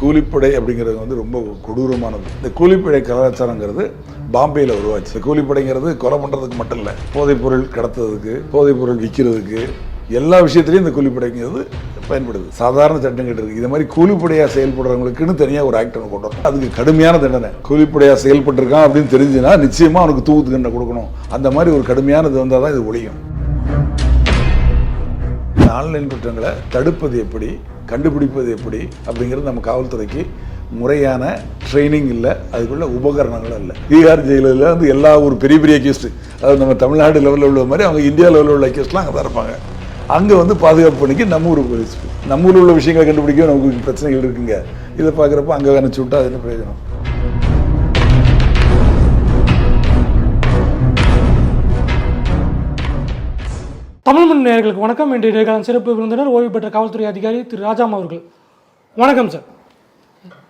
கூலிப்படை அப்படிங்கிறது வந்து ரொம்ப கொடூரமானது. இந்த கூலிப்படை கலாச்சாரங்கிறது பாம்பேயில் உருவாச்சு. இந்த கூலிப்படைங்கிறது கொலை பண்ணுறதுக்கு மட்டும் இல்லை போதைப்பொருள் கடத்துறதுக்கு போதைப்பொருள் விற்கிறதுக்கு எல்லா விஷயத்துலையும் இந்த கூலிப்படைங்கிறது பயன்படுது. சாதாரண சட்டங்கள் இருக்குது இது மாதிரி கூலிப்படையாக செயல்படுறவங்களுக்குன்னு தனியாக ஒரு ஆக்ட் ஒன்று கொண்டு வரணும். அதுக்கு கடுமையான தண்டனை. கூலிப்படையாக செயல்பட்டுருக்கான் அப்படின்னு தெரிஞ்சுன்னா நிச்சயமாக அவனுக்கு தூக்கு தண்டனை கொடுக்கணும். அந்த மாதிரி ஒரு கடுமையானது வந்தால் தான் இது ஒழியும். இந்த ஆன்லைன் குற்றங்களை தடுப்பது எப்படி? கண்டுபிடிப்பது எப்படி அப்படிங்கிறது நம்ம காவல்துறைக்கு முறையான ட்ரைனிங் இல்லை. அதுக்குள்ள உபகரணங்களும் இல்லை பீகார் ஜெயிலில் வந்து எல்லா ஒரு பெரிய பெரிய கேஸ்ட்டு அதாவது நம்ம தமிழ்நாடு லெவலில் உள்ள மாதிரி அவங்க இந்தியா லெவலில் உள்ள கேஸ்லாம் அங்கே தான் இருப்பாங்க. அங்கே வந்து பாதுகாப்பு பண்ணிக்கு நம்ம ஊர் போலீஸ். நம்ம ஊரில் உள்ள விஷயங்களை கண்டுபிடிக்க நமக்கு பிரச்சனைகள் இருக்குங்க. இதை பார்க்குறப்ப அங்கே அனுப்பிச்சு விட்டா அது என்ன பிரயோஜனம்? தமிழ் மண் நேர்களுக்கு வணக்கம். இன்றைய நேர்காணல் சிறப்பு விருந்தினர் ஓய்வு பெற்ற காவல்துறை அதிகாரி திரு ராஜாம் அவர்கள். வணக்கம் சார்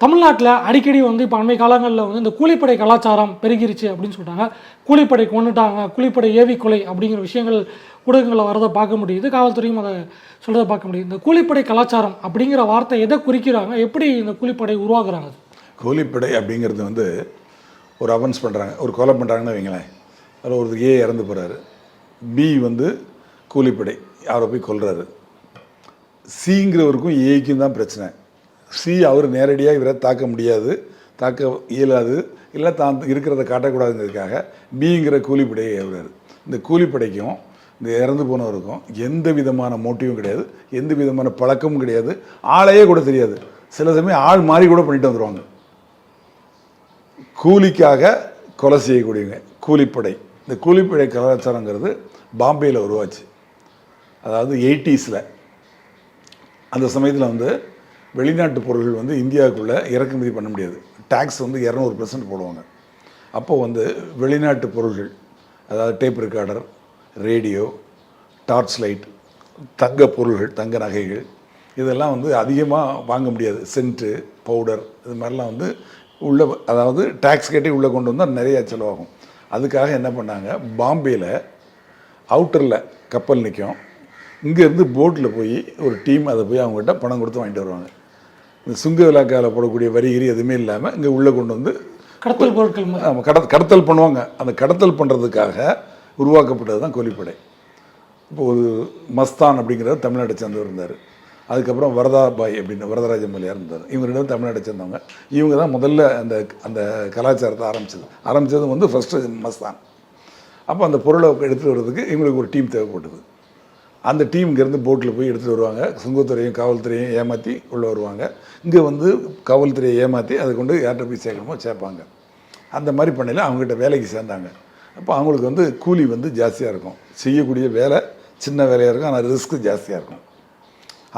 தமிழ்நாட்டில் அடிக்கடி வந்து இப்போ அண்மை காலங்களில் வந்து இந்த கூலிப்படை கலாச்சாரம் பெருகிருச்சு அப்படின்னு சொல்கிறாங்க கூலிப்படை கொண்டுட்டாங்க கூலிப்படை ஏவி கொலை அப்படிங்கிற விஷயங்கள் ஊடகங்களில் வரதை பார்க்க முடியுது. காவல்துறையும் அதை சொல்கிறத பார்க்க முடியுது. இந்த கூலிப்படை கலாச்சாரம் அப்படிங்கிற வார்த்தை எதை குறிக்கிறாங்க? எப்படி இந்த கூலிப்படை உருவாகுறாங்க கூலிப்படை அப்படிங்கிறது வந்து ஒரு அவன்ஸ் பண்ணுறாங்க ஒரு கொலை பண்ணுறாங்கன்னு வைங்களேன். அதில் ஒரு ஏ இறந்து போகிறாரு பி வந்து கூலிப்படை அவரை போய் கொள்கிறாரு சிங்கிறவருக்கும் ஏக்கும் தான் பிரச்சனை. சி அவர் நேரடியாக இவரை தாக்க முடியாது தாக்க இயலாது இல்லை தான் இருக்கிறத காட்டக்கூடாதுங்கிறதுக்காக பிங்கிற கூலிப்படையை ஏவுறாரு. இந்த கூலிப்படைக்கும் இந்த இறந்து போனவருக்கும் எந்த விதமான மோட்டிவும் கிடையாது எந்த விதமான பழக்கமும் கிடையாது ஆளையே கூட தெரியாது. சில சமயம் ஆள் மாறி கூட பண்ணிட்டு வந்துடுவாங்க கூலிக்காக கொலை செய்யக்கூடியவங்க கூலிப்படை. இந்த கூலிப்படை கலாச்சாரங்கிறது பாம்பேயில் உருவாச்சு. அதாவது எயிட்டிஸில். அந்த சமயத்தில் வந்து வெளிநாட்டு பொருள்கள் வந்து இந்தியாவுக்குள்ளே இறக்குமதி பண்ண முடியாது. டேக்ஸ் வந்து இரநூறு பெர்சன்ட் போடுவாங்க. அப்போது வந்து வெளிநாட்டு பொருள்கள் அதாவது tape recorder radio torch light தங்க பொருள்கள் தங்க நகைகள் இதெல்லாம் வந்து அதிகமாக வாங்க முடியாது. சென்ட்டு பவுடர் இது மாதிரிலாம் வந்து உள்ள அதாவது டேக்ஸ் கேட்டே உள்ளே கொண்டு வந்தால் நிறையா செலவாகும். அதுக்காக என்ன பண்ணாங்க? பாம்பேயில் அவுட்டரில் கப்பல் நிற்கும் இங்கேருந்து போட்டில் போய் ஒரு டீம் அதை போய் அவங்ககிட்ட பணம் கொடுத்து வாங்கிட்டு வருவாங்க. இந்த சுங்க விழாக்கால போடக்கூடிய வரி கிரி எதுவுமே இல்லாமல் இங்கே உள்ளே கொண்டு வந்து கடத்தல் பொருட்கள் ஆமாம் கட கடத்தல் பண்ணுவாங்க. அந்த கடத்தல் பண்ணுறதுக்காக உருவாக்கப்பட்டது தான் கூலிப்படை இப்போ ஒரு மஸ்தான் அப்படிங்கிறவர் தமிழ்நாட்டை சேர்ந்தவர் இருந்தார். அதுக்கப்புறம் வரதாபாய் அப்படின்னு வரதராஜ இருந்தார். இவங்க ரெண்டு தமிழ்நாட்டை சேர்ந்தவங்க. இவங்க தான் முதல்ல அந்த அந்த கலாச்சாரத்தை ஆரம்பிச்சது. ஆரம்பித்தது வந்து ஃபஸ்ட்டு மஸ்தான். அப்போ அந்த பொருளை எடுத்துகிட்டு வர்றதுக்கு இவங்களுக்கு ஒரு டீம் தேவைப்பட்டது. அந்த டீம் இங்கேருந்து போட்டில் போய் எடுத்துகிட்டு வருவாங்க. சுங்கத்துறையும் காவல்துறையும் ஏமாற்றி உள்ளே வருவாங்க. இங்கே வந்து காவல்துறையை ஏமாற்றி அதை கொண்டு யார்கிட்ட போய் சேர்க்கணுமோ சேர்ப்பாங்க அந்த மாதிரி பண்ணையில் அவங்ககிட்ட வேலைக்கு சேர்ந்தாங்க. அப்போ அவங்களுக்கு வந்து கூலி வந்து ஜாஸ்தியாக இருக்கும். செய்யக்கூடிய வேலை சின்ன வேலையாக இருக்கும். ஆனால் ரிஸ்க்கு ஜாஸ்தியாக இருக்கும்.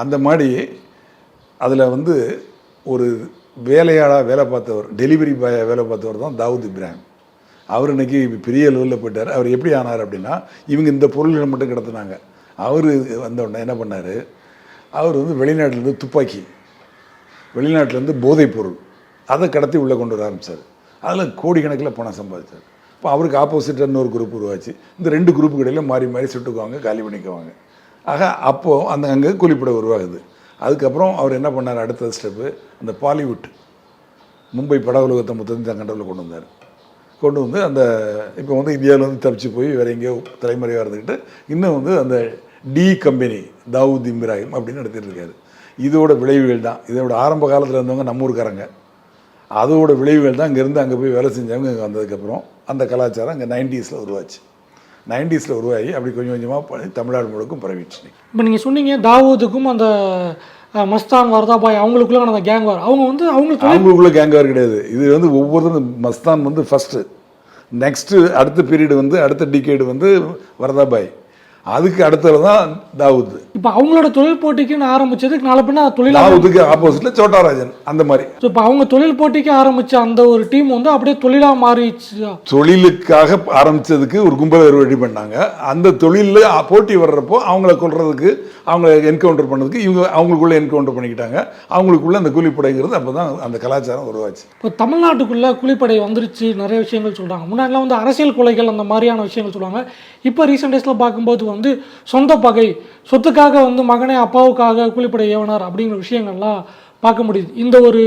அந்த மாதிரி அதில் வந்து ஒரு வேலையாளாக வேலை பார்த்தவர் டெலிவரி பாயாக வேலை பார்த்தவர் தான் தாவூத் இப்ராஹிம். அவர் இன்னைக்கு பெரிய லெவலில் போயிட்டார். அவர் எப்படி ஆனார் அப்படின்னா இவங்க இந்த பொருள்களை மட்டும் கிடத்துனாங்க. அவர் வந்தவுடனே என்ன பண்ணார்? அவர் வந்து வெளிநாட்டிலேருந்து துப்பாக்கி வெளிநாட்டிலேருந்து போதைப்பொருள் அதை கடத்தி உள்ளே கொண்டு வர ஆரம்பித்தார் அதில் கோடிக்கணக்கில் பணம் சம்பாதிச்சார். இப்போ அவருக்கு ஆப்போசிட்டாக இன்னொரு குரூப் உருவாச்சு. இந்த ரெண்டு குரூப்புக்கு கடையில் மாறி மாறி சுட்டுக்குவாங்க காலி பண்ணிக்குவாங்க. ஆக அப்போது அந்த அங்கே கூலிப்படை உருவாகுது. அதுக்கப்புறம் அவர் என்ன பண்ணார்? அடுத்த ஸ்டெப்பு அந்த பாலிவுட் மும்பை பட உலகத்தை மொத்தம் தன் கண்டவில் கொண்டு வந்தார். கொண்டு வந்து அந்த இப்போ வந்து இந்தியாவில் வந்து தப்பிச்சு போய் வேற எங்கேயோ தலைமுறையாக இருந்துக்கிட்டு இன்னும் வந்து அந்த டி கம்பெனி தாவூத் இப்ராஹிம் அப்படின்னு நடத்திட்டு இருக்காரு இதோட விளைவுகள் தான். இதோட ஆரம்ப காலத்தில் இருந்தவங்க நம்ம ஊருக்காரங்க. அதோட விளைவுகள் தான் இங்கேருந்து அங்கே போய் வேலை செஞ்சவங்க இங்கே வந்ததுக்கப்புறம் அந்த கலாச்சாரம் அங்கே நைன்டிஸில் உருவாச்சு. நைன்டிஸில் உருவாகி அப்படி கொஞ்சம் கொஞ்சமாக தமிழ்நாடு முழுக்கும் பரவிடுச்சு இப்போ நீங்கள் சொன்னீங்க தாவூதுக்கும் அந்த மஸ்தான் வரதாபாய் அவங்களுக்குள்ள அந்த கேங் வார் அவங்க வந்து அவங்களுக்கு அவங்களுக்குள்ள கேங்கார் கிடையாது. இது வந்து ஒவ்வொருத்தரும் மஸ்தான் வந்து ஃபஸ்ட்டு நெக்ஸ்ட்டு அடுத்த பீரியடு வந்து அடுத்த டிகேடு வந்து வரதாபாய் அதுக்கு அடுத்தது தான் தாவூத். இப்போ அவங்களோட தொழில் போட்டிக்குன்னு ஆரம்பிச்சதுக்கு நாளை பின்ன தொழிலாளர் தாவூத்துக்கு ஆப்போசிட்ல சோட்டாராஜன் அந்த மாதிரி. ஸோ இப்போ அவங்க தொழில் போட்டிக்கு ஆரம்பிச்ச அந்த ஒரு டீம் வந்து அப்படியே தொழிலா மாறிடுச்சு? தொழிலுக்காக ஆரம்பிச்சதுக்கு ஒரு கும்பலை ரெடி பண்ணாங்க. அந்த தொழிலில் போட்டி வர்றப்போ அவங்கள கொல்றதுக்கு அவங்கள என்கவுண்டர் பண்ணதுக்கு இவங்க அவங்களுக்குள்ள என்கவுண்டர் பண்ணிக்கிட்டாங்க. அவங்களுக்குள்ள அந்த கூலிப்படைங்கிறது அப்போ தான் அந்த கலாச்சாரம் உருவாச்சு. இப்போ தமிழ்நாட்டுக்குள்ள கூலிப்படை வந்துருச்சு நிறைய விஷயங்கள் சொல்றாங்க. முன்னாடிலாம் வந்து அரசியல் கொலைகள் அந்த மாதிரியான விஷயங்கள் சொல்லுவாங்க. இப்போ ரீசெண்ட் டேஸில் பார்க்கும்போது வந்து வந்து சொந்த பகை சொத்துக்காக வந்து மகனே அப்பாவுக்காக கூலிப்படை ஏவனார் அப்படிங்கிற விஷயங்கள்லாம் பார்க்க முடியுது. இந்த ஒரு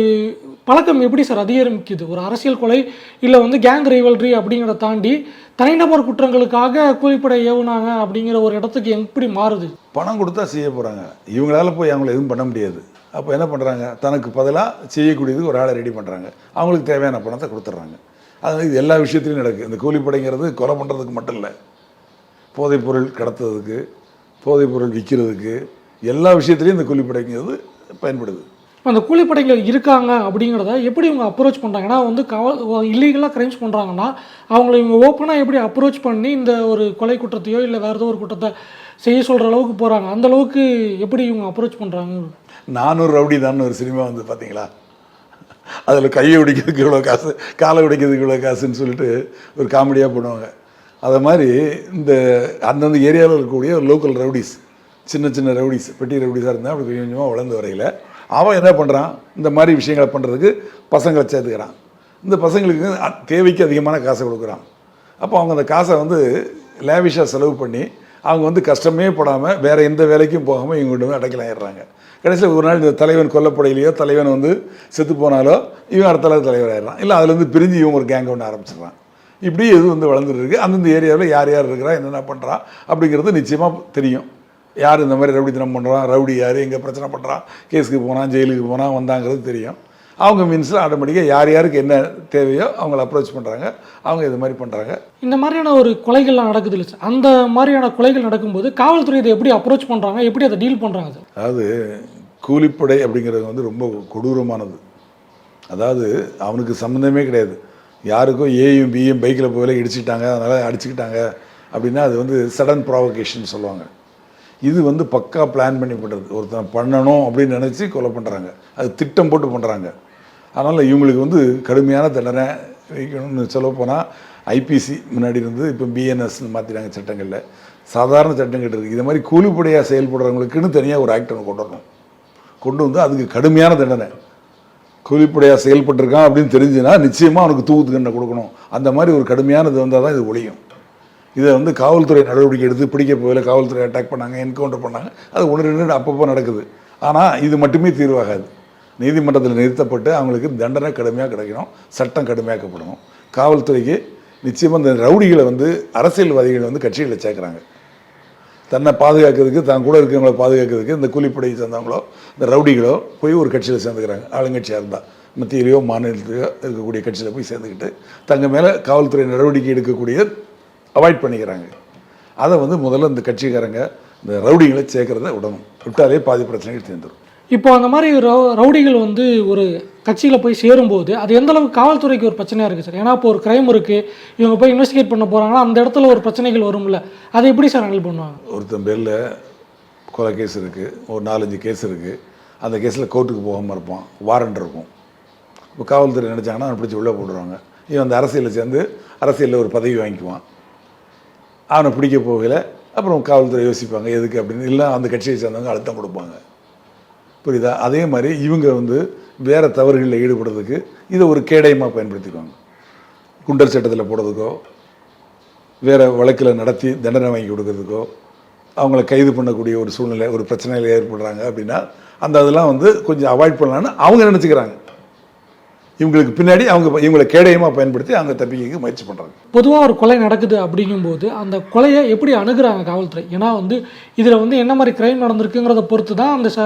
பழக்கம் எப்படி சார் அதிகரிக்குது ஒரு அரசியல் கொலை இல்லை வந்து கேங் ரைவல்ரி அப்படிங்கிறத தாண்டி தனிநபர் குற்றங்களுக்காக கூலிப்படை ஏவுனாங்க அப்படிங்கிற ஒரு இடத்துக்கு எப்படி மாறுது? பணம் கொடுத்தா செய்ய போகிறாங்க இவங்களால போய் அவங்கள எதுவும் பண்ண முடியாது. அப்போ என்ன பண்ணுறாங்க தனக்கு பதிலாக செய்யக்கூடியது ஒரு ஆளை ரெடி பண்ணுறாங்க அவங்களுக்கு தேவையான பணத்தை கொடுத்துட்றாங்க. அது எல்லா விஷயத்துலையும் நடக்குது இந்த கூலிப்படைங்கிறது கொலை பண்ணுறதுக்கு மட்டும் இல்லை. போதைப்பொருள் கடத்துறதுக்கு போதைப்பொருள் விற்கிறதுக்கு எல்லா விஷயத்துலையும் இந்த கூலிப்படைங்கிறது பயன்படுது. அந்த கூலிப்படைகள் இருக்காங்க அப்படிங்கிறத எப்படி இவங்க அப்ரோச் பண்ணுறாங்க ஏன்னா வந்து காவல் இல்லீகலாக கிரைம்ஸ் பண்ணுறாங்கன்னா அவங்கள இவங்க ஓப்பனாக எப்படி அப்ரோச் பண்ணி இந்த ஒரு கொலை குற்றத்தையோ இல்லை வேறு ஏதோ ஒரு குற்றத்தை செய்ய சொல்கிற அளவுக்கு போகிறாங்க அந்த அளவுக்கு எப்படி இவங்க அப்ரோச் பண்ணுறாங்க நானூறு ரவுடி தான் ஒரு சினிமா வந்து பார்த்தீங்களா அதில் கையை உடைக்கிறதுக்கு இவ்வளோ காசு காலை உடைக்கிறதுக்கு இவ்வளோ காசுன்னு சொல்லிட்டு ஒரு காமெடியாக பண்ணுவாங்க அதை மாதிரி இந்த அந்தந்த ஏரியாவில் இருக்கக்கூடிய லோக்கல் ரவுடிஸ் சின்ன சின்ன ரவுடிஸ் பெட்டி ரவுடிஸாக இருந்தால் அப்படி கொஞ்சம் கொஞ்சமாக வளர்ந்து வரையில் அவன் என்ன பண்ணுறான் இந்த மாதிரி விஷயங்களை பண்ணுறதுக்கு பசங்களை சேர்த்துக்கிறான். இந்த பசங்களுக்கு தேவைக்கு அதிகமான காசை கொடுக்குறான். அப்போ அவங்க அந்த காசை வந்து லேவிஷாக செலவு பண்ணி அவங்க வந்து கஷ்டமே படாமல் வேறு எந்த வேலைக்கும் போகாமல் இவங்க கொண்டு வந்து அடைக்கலாயிடுறாங்க கடைசியில் ஒரு நாள் இந்த தலைவன் கொல்லப்படையிலையோ தலைவன் வந்து செத்து போனாலோ இவன் அடுத்த தலைவர் ஆயிடுறான் இல்லை அதுலேருந்து பிரிஞ்சு இவங்க ஒரு கேங் ஒன்று ஆரம்பிச்சிடுறான். இப்படி இது வந்து வளர்ந்துட்டு இருக்கு அந்தந்த ஏரியாவில் யார் யார் இருக்கிறா? என்னென்ன பண்ணுறா அப்படிங்கிறது நிச்சயமாக தெரியும். யார் இந்த மாதிரி ரவுடித்தனம் பண்ணுறான் ரவுடி யார்? எங்கே பிரச்சனை பண்ணுறான் கேஸுக்கு போனான் ஜெயிலுக்கு போனான் வந்தாங்கிறது தெரியும். அவங்க மீன்ஸில் ஆட்டோமேட்டிக்காக யார் யாருக்கு என்ன தேவையோ அவங்கள அப்ரோச் பண்ணுறாங்க அவங்க இது மாதிரி பண்ணுறாங்க இந்த மாதிரியான ஒரு கொலைகள்லாம் நடக்குது இல்லை சார். அந்த மாதிரியான கொலைகள் நடக்கும்போது காவல்துறை இதை எப்படி அப்ரோச் பண்ணுறாங்க எப்படி அதை டீல் பண்ணுறாங்க சார்? அதாவது கூலிப்படை அப்படிங்கிறது வந்து ரொம்ப கொடூரமானது. அதாவது அவனுக்கு சம்மந்தமே கிடையாது. யாருக்கும் ஏயும் பியும் பைக்கில் போயில இடிச்சிட்டாங்க அதனால் அடிச்சுக்கிட்டாங்க அப்படின்னா அது வந்து சடன் ப்ராவகேஷன் சொல்லுவாங்க. இது வந்து பக்கா பிளான் பண்ணி பண்ணுறது ஒருத்தன் பண்ணணும் அப்படின்னு நினச்சி கொலை பண்ணுறாங்க அது திட்டம் போட்டு பண்ணுறாங்க அதனால் இவங்களுக்கு வந்து கடுமையான தண்டனை வைக்கணும்னு சொல்ல போனால் ஐபிசி முன்னாடி இருந்து இப்போ பிஎன்எஸ்னு மாற்றிட்டாங்க சட்டங்களில். சாதாரண சட்டங்கள் இருக்குது இது மாதிரி கூலிப்படையாக செயல்படுறவங்களுக்குன்னு தனியாக ஒரு ஆக்ட் ஒன்று கொண்டு வரணும். கொண்டு வந்து அதுக்கு கடுமையான தண்டனை. கூலிப்படையாக செயல்பட்டிருக்கான் அப்படின்னு தெரிஞ்சுன்னா நிச்சயமாக அவனுக்கு தூக்கு தண்டனை கொடுக்கணும்? அந்த மாதிரி ஒரு கடுமையானது வந்தால் தான் இது ஒழியும். இதை வந்து காவல்துறை நடவடிக்கை எடுத்து பிடிக்க போகல காவல்துறை அட்டாக் பண்ணாங்க என்கவுண்டர் பண்ணாங்க. அது ஒன்று ரெண்டு அப்பப்போ நடக்குது. ஆனால் இது மட்டுமே தீர்வாகாது. நீதிமன்றத்தில் நிறுத்தப்பட்டு அவங்களுக்கு தண்டனை கடுமையாக கிடைக்கணும் சட்டம் கடுமையாக்கப்படணும் காவல்துறைக்கு நிச்சயமாக இந்த ரவுடிகளை வந்து அரசியல்வாதிகள் வந்து கட்சிகளில் சேர்க்குறாங்க. தன்னை பாதுகாக்கிறதுக்கு தான் கூட இருக்கிறவங்கள பாதுகாக்கிறதுக்கு இந்த கூலிப்படையை சேர்ந்தவங்களோ இந்த ரவுடிகளோ போய் ஒரு கட்சியில் சேர்ந்துக்கிறாங்க. ஆளுங்கட்சியாக இருந்தால் மத்தியிலையோ மாநிலத்திலையோ இருக்கக்கூடிய கட்சியில் போய் சேர்ந்துக்கிட்டு தங்க மேலே காவல்துறை நடவடிக்கை எடுக்கக்கூடிய அவாய்ட் பண்ணிக்கிறாங்க. அதை வந்து முதல்ல இந்த கட்சிக்காரங்க இந்த ரவுடிகளை சேர்க்கறத விடணும். விட்டாலே பாதி பிரச்சனைகள் தீர்ந்துடும் இப்போ அந்த மாதிரி ரவு- ரவுடிகள் வந்து ஒரு கட்சியில் போய் சேரும்போது அது எந்த அளவுக்கு காவல்துறைக்கு ஒரு பிரச்சனையாக இருக்குது சார்? ஏன்னா இப்போ ஒரு கிரைம் இருக்குது இவங்க போய் இன்வெஸ்டிகேட் பண்ண போகிறாங்கன்னா அந்த இடத்துல ஒரு பிரச்சனைகள் வரும்ல. அதை எப்படி சார் ஹேண்டில் பண்ணுவாங்க? ஒருத்தன் பேரில் கொலை கேஸ் இருக்குது ஒரு நாலஞ்சு கேஸ் இருக்குது அந்த கேஸில் கோர்ட்டுக்கு போகாமல் இருப்பான். வாரண்ட் இருக்கும். இப்போ காவல்துறை நினச்சாங்கன்னா அவனை பிடிச்சி உள்ளே போட்டுருவாங்க. இவன் அந்த அரசியலில் சேர்ந்து அரசியலில் ஒரு பதவி வாங்கிக்குவான். அவனை பிடிக்க போகல. அப்புறம் காவல்துறை யோசிப்பாங்க எதுக்கு அப்படின்னு. இல்லை அந்த கட்சியை சேர்ந்தவங்க அழுத்தம் கொடுப்பாங்க. புரியுதா? அதே மாதிரி இவங்க வந்து வேறு தவறுகளில் ஈடுபடுறதுக்கு இதை ஒரு கேடயமாக பயன்படுத்திக்குவாங்க. குண்டர் சட்டத்தில் போடுறதுக்கோ வேறு வழக்கில் நடத்தி தண்டனை வாங்கி கொடுக்கறதுக்கோ அவங்கள கைது பண்ணக்கூடிய ஒரு சூழ்நிலை ஒரு பிரச்சனையில் ஏற்படுறாங்க அப்படின்னா அந்த அதெல்லாம் வந்து கொஞ்சம் அவாய்ட் பண்ணலான்னு அவங்க நினச்சிக்கிறாங்க. இவங்களுக்கு பின்னாடி அவங்க இவங்களை கேடயமாக பயன்படுத்தி அவங்க தப்பிக்க முயற்சி பண்ணுறாங்க பொதுவாக ஒரு கொலை நடக்குது அப்படிங்கும்போது அந்த கொலையை எப்படி அணுகுறாங்க காவல்துறை? ஏன்னா வந்து இதில் வந்து என்ன மாதிரி கிரைம் நடந்திருக்குங்கிறத பொறுத்து தான் அந்த ச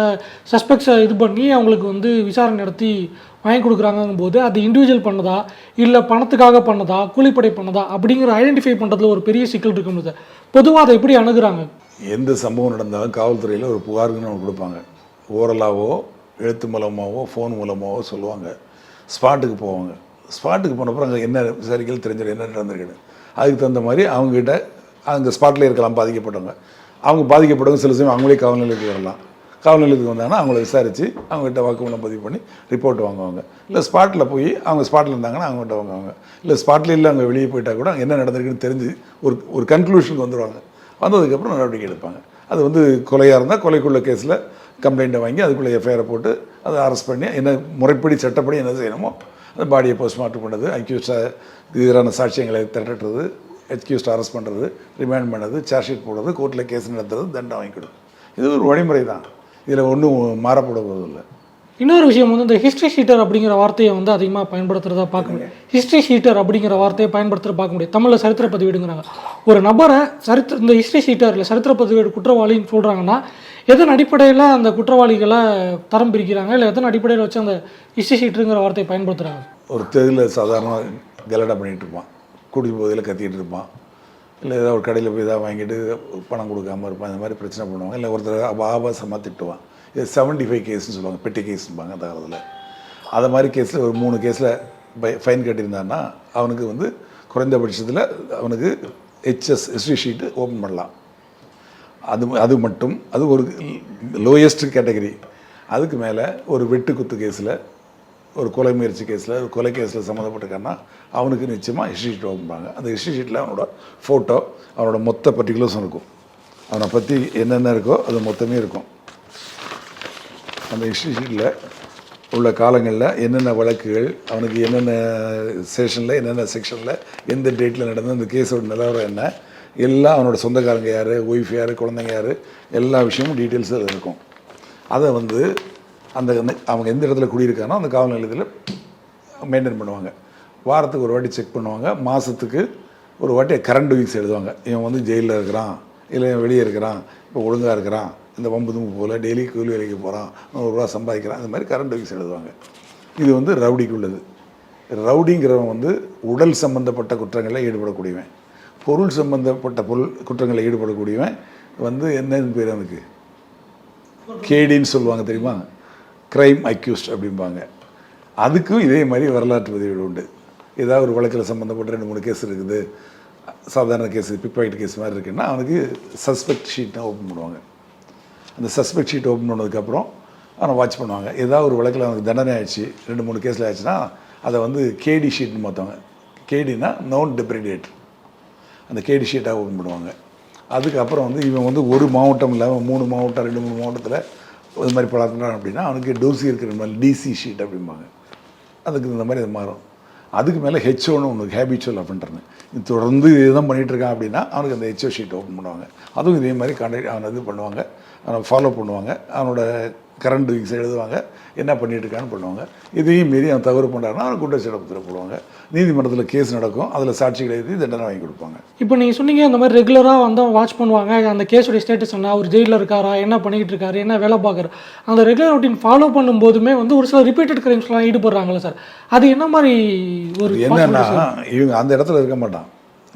சஸ்பெக்ட்ஸை இது பண்ணி அவங்களுக்கு வந்து விசாரணை நடத்தி வாங்கி கொடுக்குறாங்கங்கும் போது அது இண்டிவிஜுவல் பண்ணதா? இல்லை பணத்துக்காக பண்ணதா? கூலிப்படை பண்ணதா? அப்படிங்கிற ஐடென்டிஃபை பண்ணுறதுல ஒரு பெரிய சிக்கல் இருக்கும் சார் பொதுவாக அதை எப்படி அணுகுறாங்க? எந்த சம்பவம் நடந்தாலும் காவல்துறையில் ஒரு புகாருன்னு கொடுப்பாங்க. ஓரலாவோ எழுத்து மூலமாகவோ ஃபோன் மூலமாகவோ சொல்லுவாங்க. ஸ்பாட்டுக்கு போவாங்க. ஸ்பாட்டுக்கு போனப்பறம் அங்கே என்ன விசாரிக்கல் தெரிஞ்சிடும் என்ன நடந்திருக்குன்னு. அதுக்கு தகுந்த மாதிரி அவங்ககிட்ட அங்கே ஸ்பாட்டில் இருக்கலாம் பாதிக்கப்பட்டவங்க. அவங்க பாதிக்கப்பட்டவங்க சில சமயம் அவங்களே காவல் நிலையத்துக்கு வரலாம். காவல் நிலையத்துக்கு வந்தாங்கன்னா அவங்கள விசாரித்து அவங்ககிட்ட வாக்குமூலம் பதிவு பண்ணி ரிப்போர்ட் வாங்குவாங்க. இல்லை ஸ்பாட்டில் போய் அவங்க ஸ்பாட்டில் இருந்தாங்கன்னா அவங்ககிட்ட வாங்குவாங்க. இல்லை ஸ்பாட்டில் இல்லை அவங்க வெளியே போயிட்டா கூட என்ன நடந்திருக்குன்னு தெரிஞ்சு ஒரு ஒரு கன்க்ளூஷனுக்கு வந்துடுவாங்க வந்ததுக்கப்புறம் நடவடிக்கை எடுப்பாங்க. அது வந்து கொலையாக இருந்தால் கொலைக்குள்ள கேஸில் கம்ப்ளைண்ட்டை வாங்கி அதுக்குள்ளே எஃப்ஐஆரை போட்டு அதை அரெஸ்ட் பண்ணி என்ன முறைப்படி சட்டப்படி என்ன செய்யணுமோ அந்த பாடியை போஸ்ட்மார்ட்டம் பண்ணுறது அக்யூஸ்டாக எதிரான சாட்சியங்களை திரட்டுறது அக்யூஸ்ட் அரெஸ்ட் பண்ணுறது ரிமாண்ட் பண்ணுறது சார்ஜ் ஷீட் போடுறது கோர்ட்டில் கேஸ் நடத்துறது தண்டனை வாங்கி கொடுக்கும் இது ஒரு வழிமுறை தான். இதில் ஒன்றும் மாறப்பட போவதில்லை இன்னொரு விஷயம் வந்து இந்த ஹிஸ்ட்ரி ஷீட்டர் அப்படிங்கிற வார்த்தையை வந்து அதிகமாக பயன்படுத்துறதா பார்க்க முடியும். ஹிஸ்ட்ரி ஷீட்டர் அப்படிங்கிற வார்த்தையை பயன்படுத்துறத பார்க்க முடியும். தமிழில் சரித்திர பதிவேடுங்கிறாங்க. ஒரு நபரை சரித்திர இந்த ஹிஸ்ட்ரி ஷீட்டர் இல்லை சரித்திர பதிவேடு குற்றவாளின்னு சொல்கிறாங்கன்னா எதன் அடிப்படையில் அந்த குற்றவாளிகளை தரம் பிரிக்கிறாங்க? இல்லை எதன் அடிப்படையில் வச்சு அந்த ஹிஸ்ட்ரி ஷீட்டருங்கிற வார்த்தையை பயன்படுத்துகிறாங்க ஒரு தெருவில் சாதாரணமாக கலடா பண்ணிகிட்டு இருப்பான். குடி போதையில் கத்திக்கிட்டு இருப்பான். இல்லை ஏதாவது ஒரு கடையில் போய் ஏதாவது வாங்கிட்டு பணம் கொடுக்காம இருப்பான். இந்த மாதிரி பிரச்சனை பண்ணுவாங்க. இல்லை ஒருத்தர் ஆபாசமாக திட்டுவான். இது செவன்டி ஃபைவ் கேஸ்னு சொல்லுவாங்க. பெட்டி கேஸ்னுபாங்க அந்த காலத்தில். அதை மாதிரி கேஸில் ஒரு மூணு கேஸில் ஃபைன் கட்டியிருந்தான்னா அவனுக்கு வந்து குறைந்தபட்சத்தில் அவனுக்கு ஹெச்எஸ் ஹிஸ்ட்ரி ஷீட்டு ஓப்பன் பண்ணலாம். அது அது மட்டும். அது ஒரு லோயஸ்ட் கேட்டகரி அதுக்கு மேலே ஒரு வெட்டு குத்து கேஸில் ஒரு கொலை முயற்சி கேஸில் ஒரு கொலை கேஸில் சம்மந்தப்பட்டிருக்கான்னா அவனுக்கு நிச்சயமாக ஹிஸ்ட்ரி ஷீட் ஓப்பன்பாங்க அந்த ஹிஸ்ட்ரி ஷீட்டில் அவனோட ஃபோட்டோ அவனோட மொத்த பர்டிகுலர்ஸும் இருக்கும். அவனை பற்றி என்னென்ன இருக்கோ அது மொத்தமே இருக்கும். அந்த ஹிஸ்ட்ரி ஷீட்டில் உள்ள காலங்களில் என்னென்ன வழக்குகள் அவனுக்கு என்னென்ன செஷனில் என்னென்ன செக்ஷனில் எந்த டேட்டில் நடந்த அந்த கேஸோட நிலவரம் என்ன எல்லாம் அவனோட சொந்தக்காரங்க யார் ஒய்ஃப் யார் குழந்தைங்க யார் எல்லா விஷயமும் டீட்டெயில்ஸ் அதில் இருக்கும். அதை வந்து அந்த அவங்க எந்த இடத்துல குடியிருக்கானோ அந்த காவல் நிலையத்தில் மெயின்டைன் பண்ணுவாங்க. வாரத்துக்கு ஒரு வாட்டி செக் பண்ணுவாங்க. மாதத்துக்கு ஒரு வாட்டி கரண்ட் வீக்ஸ் எழுதுவாங்க. இவன் வந்து ஜெயிலில் இருக்கிறான் இல்லை இவன் வெளியே இருக்கிறான் இப்போ ஒழுங்காக இருக்கிறான் இந்த வம்பு தும்பு போல் டெய்லி கூலி வேலைக்கு போகிறான் நூறுரூவா சம்பாதிக்கிறான் இந்த மாதிரி கரண்ட் வீக்ஸ் எழுதுவாங்க. இது வந்து ரவுடிக்கு உள்ளது ரவுடிங்கிறவன் வந்து உடல் சம்பந்தப்பட்ட குற்றங்களில் ஈடுபடக்கூடியவன். பொருள் சம்பந்தப்பட்ட பொருள் குற்றங்களில் ஈடுபடக்கூடியவன் வந்து என்னன்னு பேர் அவனுக்கு கேடின்னு சொல்லுவாங்க தெரியுமா? கிரைம் அக்யூஸ்ட் அப்படிம்பாங்க. அதுக்கும் இதே மாதிரி வரலாற்று பதிவுகள் உண்டு. ஏதாவது ஒரு வழக்கில் சம்மந்தப்பட்ட ரெண்டு மூணு கேஸ் இருக்குது. சாதாரண கேஸ் பிப்பாக்கெட் கேஸ் மாதிரி இருக்குன்னா அவனுக்கு சஸ்பெக்ட் ஷீட் தான் ஓப்பன் பண்ணுவாங்க. அந்த சஸ்பெக்ட் ஷீட் ஓப்பன் பண்ணதுக்கப்புறம் அவனை வாட்ச் பண்ணுவாங்க. ஏதாவது ஒரு வழக்கில் அவனுக்கு தண்டனை ஆயிடுச்சு ரெண்டு மூணு கேஸில் ஆயிடுச்சுன்னா அதை வந்து கேடி ஷீட்னு மாற்றுவாங்க. கேடினா நோன் டெப்ரிடேட் அந்த கேடி ஷீட்டாக ஓப்பன் பண்ணுவாங்க. அதுக்கப்புறம் வந்து இவன் வந்து ஒரு மாவட்டம் இல்லாமல் மூணு மாவட்டம் ரெண்டு மூணு மாவட்டத்தில் இது மாதிரி பழக்கிறான் அப்படின்னா அவனுக்கு டோசி இருக்கிற மாதிரி டிசி ஷீட் அப்படிம்பாங்க. அதுக்கு இந்த மாதிரி அது மாறும். அதுக்கு மேலே ஹெச்ஓன்னு ஒன்று ஹேபிச்சுவல் அஃபெண்டர்னு இது தொடர்ந்து இதுதான் பண்ணிகிட்டு இருக்கான் அப்படின்னா அவனுக்கு அந்த ஹெச்ஓ ஷீட் ஓப்பன் பண்ணுவாங்க. அதுவும் இதே மாதிரி கான்டாக்ட் அவனை இது பண்ணுவாங்க. அவனை ஃபாலோ பண்ணுவாங்க. அவனோட கரண்ட் வீக்ஸ் எழுதுவாங்க என்ன பண்ணிட்டு இருக்கான்னு பண்ணுவாங்க. இதையும் மீறி அவன் தவறு பண்ணுறாருன்னா அவனை குண்டர் பத்திரம் போடுவாங்க. நீதிமன்றத்தில் கேஸ் நடக்கும் அதில் சாட்சிகளை எழுதி தண்டனை வாங்கி கொடுப்பாங்க. இப்போ நீங்கள் சொன்னீங்க இந்த மாதிரி ரெகுலராக வந்து வாட்ச் பண்ணுவாங்க. அந்த கேஸோடைய ஸ்டேட்டஸ் என்ன அவர் ஜெயிலில் இருக்காரா என்ன பண்ணிக்கிட்டு இருக்காரு என்ன வேலை பார்க்குறாரு? அந்த ரெகுலர் ரொட்டீன் ஃபாலோ பண்ணும்போதுமே வந்து ஒரு சில ரிப்பீட்டட் கிரைம்ஸ்லாம் ஈடுபடுறாங்களே சார் அது என்ன மாதிரி ஒரு என்னன்னா இவங்க அந்த இடத்துல இருக்க மாட்டான்.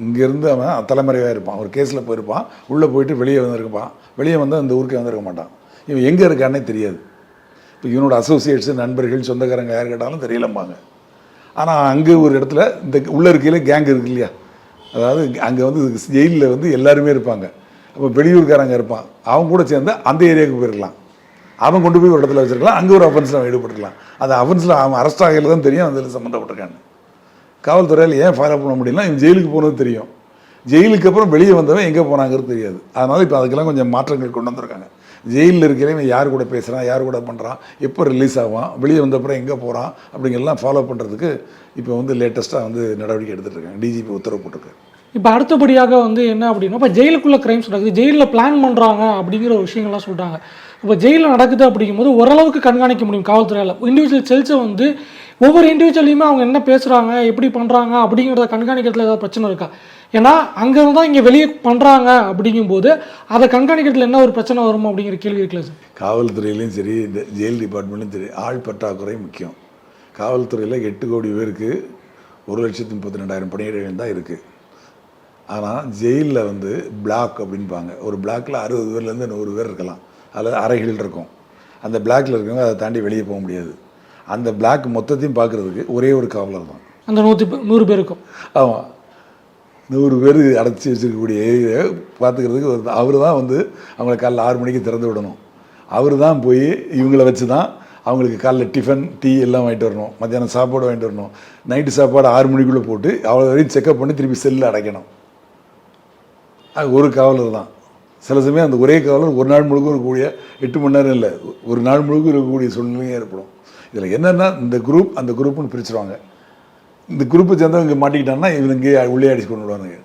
இங்கேருந்து அவன் தலைமறைவாக இருப்பான். ஒரு கேஸில் போயிருப்பான். உள்ளே போயிட்டு வெளியே வந்திருப்பான். வெளியே வந்து அந்த ஊருக்கு வந்திருக்க மாட்டான். இவன் எங்கே இருக்கானே தெரியாது. இப்போ இவனோட அசோசியேட்ஸு நண்பர்கள் சொந்தக்காரங்க யார் கேட்டாலும் தெரியலம்பாங்க. ஆனால் அங்கே ஒரு இடத்துல இந்த உள்ளே இருக்கையில் கேங் இருக்கு இல்லையா? அதாவது அங்கே வந்து ஜெயிலில் வந்து எல்லாருமே இருப்பாங்க. அப்போ வெளியூர்காரங்க இருப்பான். அவன் கூட சேர்ந்து அந்த ஏரியாவுக்கு போயிருக்கலாம். அவன் கொண்டு போய் ஒரு இடத்துல வச்சிருக்கலாம். அங்கே ஒரு அஃபென்ஸில் அவன் ஈடுபட்டுருக்கலாம். அந்த அஃபென்ஸில் அவன் அரெஸ்ட் ஆகையில் தான் தெரியும். அதில் சம்மந்தப்பட்டிருக்கான்னு காவல்துறையில் ஏன் ஃபாலோ பண்ண முடியல இவன் ஜெயிலுக்கு போனது தெரியும். ஜெயிலுக்கு அப்புறம் வெளியே வந்தவன் எங்கே போனாங்கிறது தெரியாது. அதனால் இப்போ அதுக்கெல்லாம் கொஞ்சம் மாற்றங்கள் கொண்டு வந்திருக்காங்க. ஜெயிலில் இருக்கிறவன் இவன் யார் கூட பேசுகிறான் யார் கூட பண்ணுறான் எப்போ ரிலீஸ் ஆவான் வெளியே வந்தப்புறம் எங்கே போகிறான் அப்படிங்கெல்லாம் ஃபாலோ பண்ணுறதுக்கு இப்போ வந்து லேட்டஸ்ட்டாக வந்து நடவடிக்கை எடுத்துகிட்டு இருக்காங்க டிஜிபி உத்தரவு போட்டிருக்கு. இப்போ அடுத்தபடியாக வந்து என்ன அப்படின்னா இப்போ ஜெயிலுக்குள்ளே கிரைம்ஸ் நடக்குது ஜெயிலில் பிளான் பண்ணுறாங்க அப்படிங்கிற ஒரு விஷயங்கள்லாம் சொல்கிறாங்க இப்போ ஜெயிலில் நடக்குது அப்படிங்கும்போது ஓரளவுக்கு கண்காணிக்க முடியும் காவல்துறையால். இண்டிவிஜுவல் செல்ஸை வந்து ஒவ்வொரு இண்டிவிஜுவலையுமே அவங்க என்ன பேசுகிறாங்க எப்படி பண்ணுறாங்க அப்படிங்கிறத கண்காணிக்கிறதுல ஏதாவது பிரச்சனை இருக்கா? ஏன்னா அங்கே தான் இங்கே வெளியே பண்ணுறாங்க அப்படிங்கும்போது அதை கண்காணிக்கிறதுல என்ன ஒரு பிரச்சனை வரும் அப்படிங்கிற கேள்வி இருக்குல்ல சார். காவல்துறையிலையும் சரி இந்த ஜெயில் டிபார்ட்மெண்ட்லையும் சரி ஆள் பற்றாக்குறை முக்கியம். காவல்துறையில் எட்டு கோடி பேருக்கு ஒரு லட்சத்து முப்பத்தி ரெண்டாயிரம் பணியிடங்கள் தான் இருக்குது ஆனால் ஜெயிலில் வந்து பிளாக் அப்படின்பாங்க. ஒரு பிளாக்ல அறுபது பேர்லேருந்து நூறு பேர் இருக்கலாம். அதில் அறைகள் இருக்கும். அந்த பிளாக்ல இருக்கவங்க அதை தாண்டி வெளியே போக முடியாது. அந்த பிளாக் மொத்தத்தையும் பார்க்குறதுக்கு ஒரே ஒரு காவலர் தான். அந்த நூற்றி நூறு பேருக்கும். ஆமாம் நூறு பேர் அடைச்சி வச்சிருக்கக்கூடிய ஏரியை பார்த்துக்கிறதுக்கு ஒரு அவர் தான் வந்து அவங்கள காலைல ஆறு மணிக்கு திறந்து விடணும். அவர் தான் போய் இவங்கள வச்சு தான் அவங்களுக்கு காலைல டிஃபன் டீ எல்லாம் வாங்கிட்டு வரணும். மத்தியானம் சாப்பாடு வாங்கிட்டு வரணும். நைட்டு சாப்பாடு ஆறு மணிக்குள்ளே போட்டு அவ்வளோ வரையும் செக்அப் பண்ணி திருப்பி செல்லில் அடைக்கணும். அது ஒரு காவலர் தான். சில சமயம் அந்த ஒரே காவலர் ஒரு நாள் முழுக்க இருக்கக்கூடிய எட்டு மணி நேரம் இல்லை. ஒரு நாள் முழுக்க இருக்கக்கூடிய சூழ்நிலையும் ஏற்படும். இதில் என்னென்னா இந்த குரூப் அந்த குரூப்புன்னு பிரிச்சுருவாங்க. இந்த குரூப்பை சேர்ந்தவங்க இங்கே மாட்டிக்கிட்டாங்கன்னா இவங்க இங்கே உள்ளே அடிச்சு கொண்டு விடுவானுங்க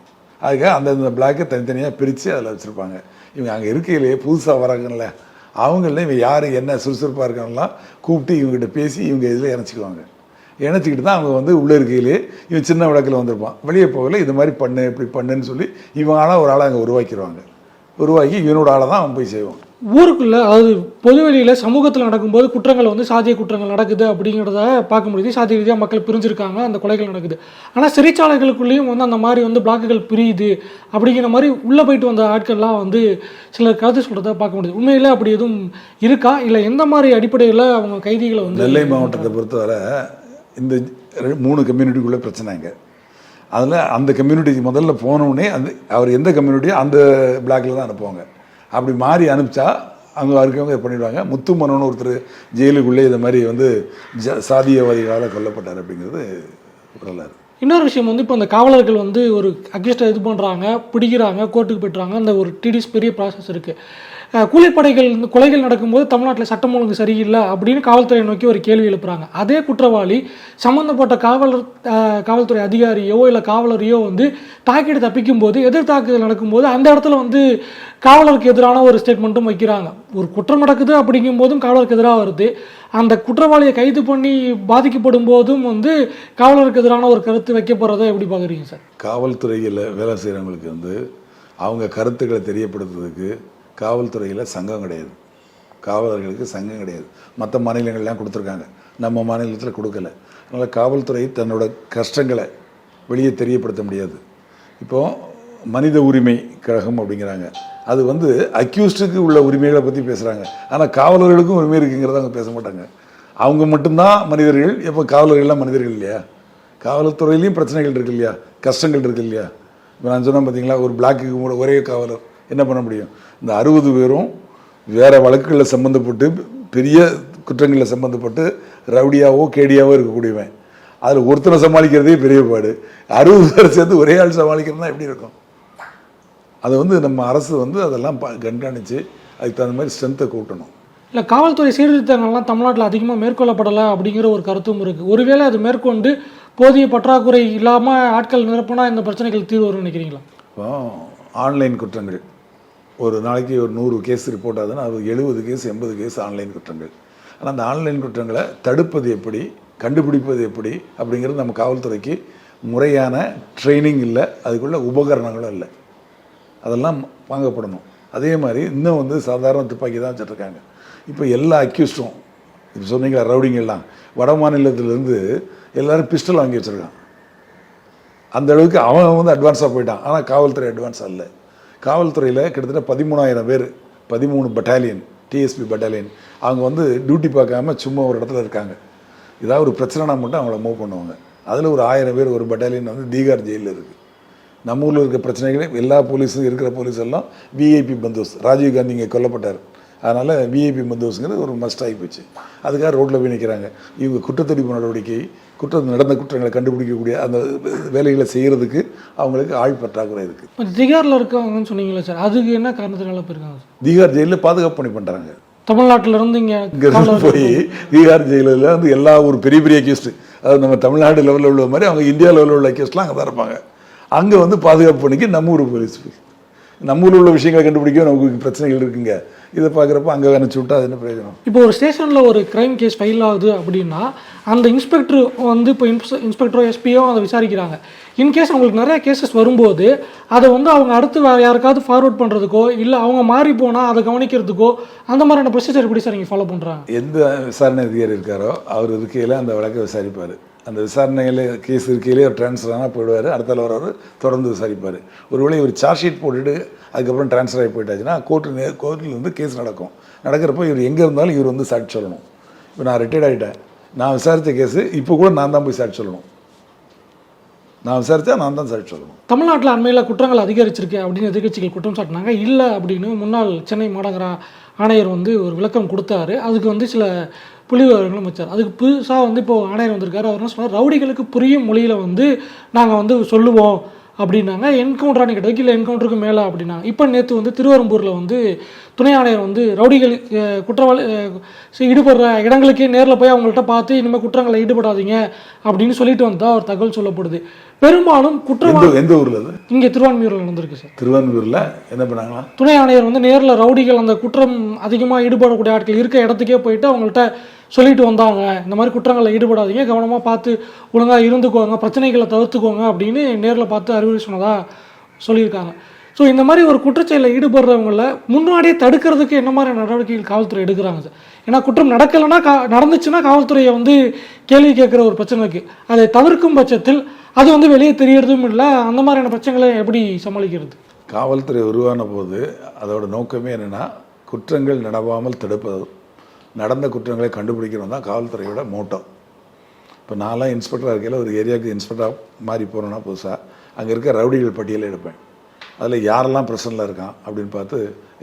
அதுக்காக அந்தந்த பிளாக்கை தனித்தனியாக பிரித்து அதில் வச்சுருப்பாங்க. இவங்க அங்கே இருக்கையிலேயே புதுசாக வராங்கல்ல அவங்கள இவங்க யார் என்ன சுறுசுறுப்பாக இருக்காங்கலாம் கூப்பிட்டு இவங்ககிட்ட பேசி இவங்க இதில் இணைச்சிக்குவாங்க. இணைச்சிக்கிட்டு தான் அவங்க வந்து உள்ளே இருக்கையிலே இவன் சின்ன விளக்கில் வந்திருப்பான். வெளியே போகல இது மாதிரி பண்ணு இப்படி பண்ணுன்னு சொல்லி இவன் ஆளாக ஒரு ஆளை அங்கே உருவாக்கிடுவாங்க. உருவாக்கி இவனோட ஆளை தான் அவன் போய் செய்வான் ஊருக்குள்ளே அதாவது பொதுவெளியில் சமூகத்தில் நடக்கும்போது குற்றங்கள் வந்து சாதிய குற்றங்கள் நடக்குது அப்படிங்கிறத பார்க்க முடியுது. சாதிய ரீதியாக மக்கள் பிரிஞ்சிருக்காங்க அந்த கொலைகள் நடக்குது. ஆனால் சிறைச்சாலைகளுக்குள்ளேயும் வந்து அந்த மாதிரி வந்து பிளாக்குகள் பிரியுது அப்படிங்கிற மாதிரி உள்ளே போயிட்டு வந்த ஆட்கள்லாம் வந்து சிலர் கருத்து சொல்கிறத பார்க்க முடியுது. உண்மையில் அப்படி எதுவும் இருக்கா? இல்லை எந்த மாதிரி அடிப்படையில் அவங்க கைதிகளை வந்து நெல்லை மாவட்டத்தை பொறுத்தவரை இந்த மூணு கம்யூனிட்டிக்குள்ளே பிரச்சனைங்க அதில் அந்த கம்யூனிட்டிக்கு முதல்ல போனோடனே அந்த அவர் எந்த கம்யூனிட்டியோ அந்த பிளாக்கில் தான் அனுப்புவாங்க. அப்படி மாறி அனுப்பிச்சா அங்கே இருக்கவங்க பண்ணிடுவாங்க. முத்துமனன் ஒருத்தர் ஜெயிலுக்குள்ளே இந்த மாதிரி வந்து ஜ சாதியவாதிகளால் கொல்லப்பட்டார் அப்படிங்கிறது வரலாறு. இன்னொரு விஷயம் வந்து இப்போ அந்த காவலர்கள் வந்து ஒரு அக்யூஸ்டை இது பண்ணுறாங்க பிடிக்கிறாங்க கோர்ட்டுக்கு போய்ட்டுறாங்க. அந்த ஒரு டிடிஸ் பெரிய ப்ராசஸ் இருக்குது கூலிப்படைகள் இந்த கொலைகள் நடக்கும்போது தமிழ்நாட்டில் சட்டம் ஒழுங்கு சரியில்லை அப்படின்னு காவல்துறை நோக்கி ஒரு கேள்வி எழுப்புறாங்க. அதே குற்றவாளி சம்மந்தப்பட்ட காவலர் காவல்துறை அதிகாரியோ இல்லை காவலரையோ வந்து தாக்கிட்டு தப்பிக்கும் போது எதிர் தாக்குதல் நடக்கும்போது அந்த இடத்துல வந்து காவலருக்கு எதிரான ஒரு ஸ்டேட்மெண்ட்டும் வைக்கிறாங்க. ஒரு குற்றம் நடக்குது அப்படிங்கும் போதும் காவலருக்கு எதிராக வருது. அந்த குற்றவாளியை கைது பண்ணி பாதிக்கப்படும் போதும் வந்து காவலருக்கு எதிரான ஒரு கருத்து வைக்க போகிறத எப்படி பார்க்குறீங்க சார்? காவல்துறையில் வேலை செய்கிறவங்களுக்கு வந்து அவங்க கருத்துக்களை தெரியப்படுத்துறதுக்கு காவல்துறையில் சங்கம் கிடையாது. காவலர்களுக்கு சங்கம் கிடையாது. மற்ற மாநிலங்கள்லாம் கொடுத்துருக்காங்க. நம்ம மாநிலத்தில் கொடுக்கல. அதனால் காவல்துறை தன்னோட கஷ்டங்களை வெளியே தெரியப்படுத்த முடியாது. இப்போது மனித உரிமை கழகம் அப்படிங்கிறாங்க. அது வந்து அக்யூஸ்டுக்கு உள்ள உரிமைகளை பற்றி பேசுகிறாங்க ஆனால் காவலர்களுக்கும் உரிமை இருக்குங்கிறத அவங்க பேச மாட்டாங்க. அவங்க மட்டும்தான் மனிதர்கள் எப்போ காவலர்கள்லாம் மனிதர்கள் இல்லையா? காவல்துறையிலையும் பிரச்சனைகள் இருக்கு இல்லையா? கஷ்டங்கள் இருக்கு இல்லையா? இப்போ நான் சொன்னேன் பார்த்தீங்களா ஒரு பிளாக்குக்கு கூட ஒரே காவலர். என்ன பண்ண முடியும்? இந்த அறுபது பேரும் வேற வழக்குகளில் சம்மந்தப்பட்டு பெரிய குற்றங்களில் சம்மந்தப்பட்டு ரவுடியாவோ கேடியாவோ இருக்கக்கூடியவன். அதில் ஒருத்தனை சமாளிக்கிறதே பெரிய பாடு. அறுபது பேர் சேர்ந்து ஒரே ஆள் சமாளிக்கிறதுனா எப்படி இருக்கும்? அதை வந்து நம்ம அரசு வந்து அதெல்லாம் கண்காணித்து அதுக்கு தகுந்த மாதிரி ஸ்ட்ரென்த்தை கூட்டணும். இல்லை காவல்துறை சீர்திருத்தங்கள்லாம் தமிழ்நாட்டில் அதிகமாக மேற்கொள்ளப்படலை அப்படிங்கிற ஒரு கருத்தும் இருக்குது ஒருவேளை அது மேற்கொண்டு போதிய பற்றாக்குறை இல்லாமல் ஆட்கள் நிரப்புனா இந்த பிரச்சனைகள் தீர்வு வரும்னு நினைக்கிறீங்களா ஆன்லைன் குற்றங்கள். ஒரு நாளைக்கு ஒரு நூறு கேஸ் ரிப்போர்ட் ஆகுதுன்னா அது எழுபது கேஸ் எண்பது கேஸ் ஆன்லைன் குற்றங்கள். ஆனால் அந்த ஆன்லைன் குற்றங்களை தடுப்பது எப்படி கண்டுபிடிப்பது எப்படி அப்படிங்கிறது நம்ம காவல்துறைக்கு முறையான ட்ரைனிங் இல்லை அதுக்குள்ள உபகரணங்களும் இல்லை. அதெல்லாம் வாங்கப்படணும். அதே மாதிரி இன்னும் வந்து சாதாரண துப்பாக்கி தான் வச்சுட்ருக்காங்க. இப்போ எல்லா அக்யூஸ்டும் இப்போ சொன்னீங்களா ரவுடிங்கெல்லாம் வட மாநிலத்திலேருந்து எல்லோரும் பிஸ்டல் வாங்கி வச்சுருக்கான். அந்த அளவுக்கு அவன் வந்து அட்வான்ஸாக போயிட்டான். ஆனால் காவல்துறை அட்வான்ஸ் அல்ல காவல்துறையில் கிட்டத்தட்ட பதிமூணாயிரம் பேர் பதிமூணு பட்டாலியன் டிஎஸ்பி பட்டாலியன் அவங்க வந்து டியூட்டி பார்க்காம சும்மா ஒரு இடத்துல இருக்காங்க. ஏதாவது ஒரு பிரச்சனைனா மட்டும் அவங்கள மூவ் பண்ணுவாங்க. அதில் ஒரு ஆயிரம் பேர் ஒரு பட்டாலியன் வந்து தீகார் ஜெயிலில் இருக்குது நம்ம ஊரில் இருக்க பிரச்சனைகளே எல்லா போலீஸும் இருக்கிற போலீஸ் எல்லாம் விஐபி பந்தோஸ். ராஜீவ் காந்தி இங்கே கொல்லப்பட்டார். அதனால் விஐபி பந்தோஸ்ங்கிறது ஒரு மஸ்ட் ஆகி போச்சு. அதுக்காக ரோட்டில் போய் நிற்கிறாங்க இவங்க குற்றத்தடுப்பு நடவடிக்கை குற்றம் நடந்த குற்றங்களை கண்டுபிடிக்கக்கூடிய அந்த வேலைகளை செய்கிறதுக்கு அவங்களுக்கு ஆள் பற்றாக்குறை இருக்குது திகாரில் இருக்காங்கன்னு சொன்னீங்களே சார் அதுக்கு என்ன காரணத்தினால போயிருக்காங்க தீகார் ஜெயிலில் பாதுகாப்பு பணி பண்ணுறாங்க தமிழ்நாட்டில இருந்து இங்கே போய் பீகார் ஜெயிலில் வந்து எல்லா ஒரு பெரிய பெரிய அக்யூஸ்ட் அதாவது நம்ம தமிழ்நாடு லெவலில் உள்ள மாதிரி அவங்க இந்தியா லெவலில் உள்ள அக்யூஸ்ட்லாம் அங்கே தான் இருப்பாங்க. அங்கே வந்து பாதுகாப்பு பண்ணிக்க நம்ம ஊர் போலீஸ் நம்ம ஊரில் உள்ள விஷயங்களை கண்டுபிடிக்க நமக்கு பிரச்சனைகள் இருக்குங்க. இதை பார்க்குறப்ப அங்கே அனுப்பிச்சு விட்டா அது என்ன பிரயோஜனம்? இப்போ ஒரு ஸ்டேஷனில் ஒரு கிரைம் கேஸ் ஃபைல் ஆகுது அப்படின்னா அந்த இன்ஸ்பெக்டர் வந்து இப்போ இன்ஸ்பெக்டரோ எஸ்பியோ அதை விசாரிக்கிறாங்க. இன்கேஸ் அவங்களுக்கு நிறைய கேசஸ் வரும்போது அதை வந்து அவங்க அடுத்து வேறு யாருக்காவது ஃபார்வர்ட் பண்ணுறதுக்கோ இல்லை அவங்க மாறி போனால் அதை கவனிக்கிறதுக்கோ அந்த மாதிரியான ப்ரொசீஜர் எப்படி சார் நீங்கள் ஃபாலோ பண்ணுறாங்க எந்த விசாரணை அதிகாரி இருக்காரோ அவர் இருக்கையில் அந்த வழக்கை விசாரிப்பார். அந்த விசாரணையில் கேஸ் இருக்கையிலே ஒரு ட்ரான்ஸ்ஃபர் ஆனால் போயிடுவார். அடுத்த வரவர் தொடர்ந்து விசாரிப்பார். ஒருவேளை இவர் சார்ஜ் ஷீட் போட்டுட்டு அதுக்கப்புறம் ட்ரான்ஸ்ஃபர் ஆகி போயிட்டாச்சுன்னா கோர்ட்டு நே கோர்ட்டில் வந்து கேஸ் நடக்கும். நடக்கிறப்போ இவர் எங்கே இருந்தாலும் இவர் வந்து சாட்சி சொல்லணும். இப்போ நான் ரிட்டையர்ட் ஆகிட்டேன் நான் விசாரித்த கேஸு இப்போ கூட நான் தான் போய் சாட்சி சொல்லணும். நான் விசாரித்தா நான் தான் சாட்சி சொல்லணும். தமிழ்நாட்டில் அண்மையில் குற்றங்கள் அதிகரிச்சிருக்கு அப்படின்னு எதிர்க்கட்சிகள் குற்றம் சாட்டினாங்க. இல்லை அப்படின்னு முன்னாள் சென்னை மாநகரா ஆணையர் வந்து ஒரு விளக்கம் கொடுத்தாரு. அதுக்கு வந்து சில புலிவர்களும் வச்சார் அதுக்கு புதுசாக வந்து இப்போ ஆணையர் வந்திருக்காரு. அவர் என்ன சொன்னார்? ரவுடிகளுக்கு புரியும் மொழியில் வந்து நாங்கள் வந்து சொல்லுவோம் அப்படின்னாங்க. என்கவுண்டரானு கேட்டதுக்கு இல்லை என்கவுண்டருக்கு மேலே அப்படின்னாங்க. இப்போ நேற்று வந்து திருவரம்பூரில் வந்து துணை ஆணையர் வந்து ரவுடிகள் குற்றவாளி ஈடுபடுற இடங்களுக்கே நேரில் போய் அவங்கள்ட்ட பார்த்து இனிமேல் குற்றங்களை ஈடுபடாதீங்க அப்படின்னு சொல்லிட்டு வந்தா ஒரு தகவல் சொல்லப்படுது. பெரும்பாலும் குற்றவாளி எந்த ஊரில் இங்கே திருவான்மியூரில் நடந்திருக்கு சார். திருவான்மூரில் என்ன பண்ணாங்களா? துணை ஆணையர் வந்து நேரில் ரவுடிகள் அந்த குற்றம் அதிகமாக ஈடுபடக்கூடிய ஆட்கள் இருக்க இடத்துக்கே போயிட்டு அவங்கள்ட்ட சொல்லிட்டு வந்தாங்க. இந்த மாதிரி குற்றங்களில் ஈடுபடாதீங்க கவனமாக பார்த்து ஒழுங்காக இருந்துக்கோங்க பிரச்சனைகளை தவிர்த்துக்கோங்க அப்படின்னு நேரில் பார்த்து அறிவுரை சொன்னதா சொல்லியிருக்காங்க. ஸோ இந்த மாதிரி ஒரு குற்றச்செயலில் ஈடுபடுறவங்கள முன்னாடியே தடுக்கிறதுக்கு என்ன மாதிரி நடவடிக்கைகள் காவல்துறை எடுக்கிறாங்க சார் ஏன்னா குற்றம் நடக்கலைன்னா கா நடந்துச்சுன்னா காவல்துறையை வந்து கேள்வி கேட்குற ஒரு பிரச்சனை இருக்குது அதை தவிர்க்கும் பட்சத்தில் அது வந்து வெளியே தெரியறதும் இல்லை. அந்த மாதிரியான பிரச்சனைகளை எப்படி சமாளிக்கிறது? காவல்துறை உருவான போது அதோட நோக்கமே என்னென்னா குற்றங்கள் நடவாமல் தடுப்பது. நடந்த குற்றங்களை கண்டுபிடிக்கணும் தான் காவல்துறையோட மோட்டோ. இப்போ நான்லாம் இன்ஸ்பெக்டராக இருக்கையில் ஒரு ஏரியாவுக்கு இன்ஸ்பெக்டராக மாறி போகிறேன்னா புதுசாக அங்கே இருக்க ரவுடிகள் பட்டியலை எடுப்பேன். அதில் யாரெல்லாம் பிரச்சனையில் இருக்கான் அப்படின்னு பார்த்து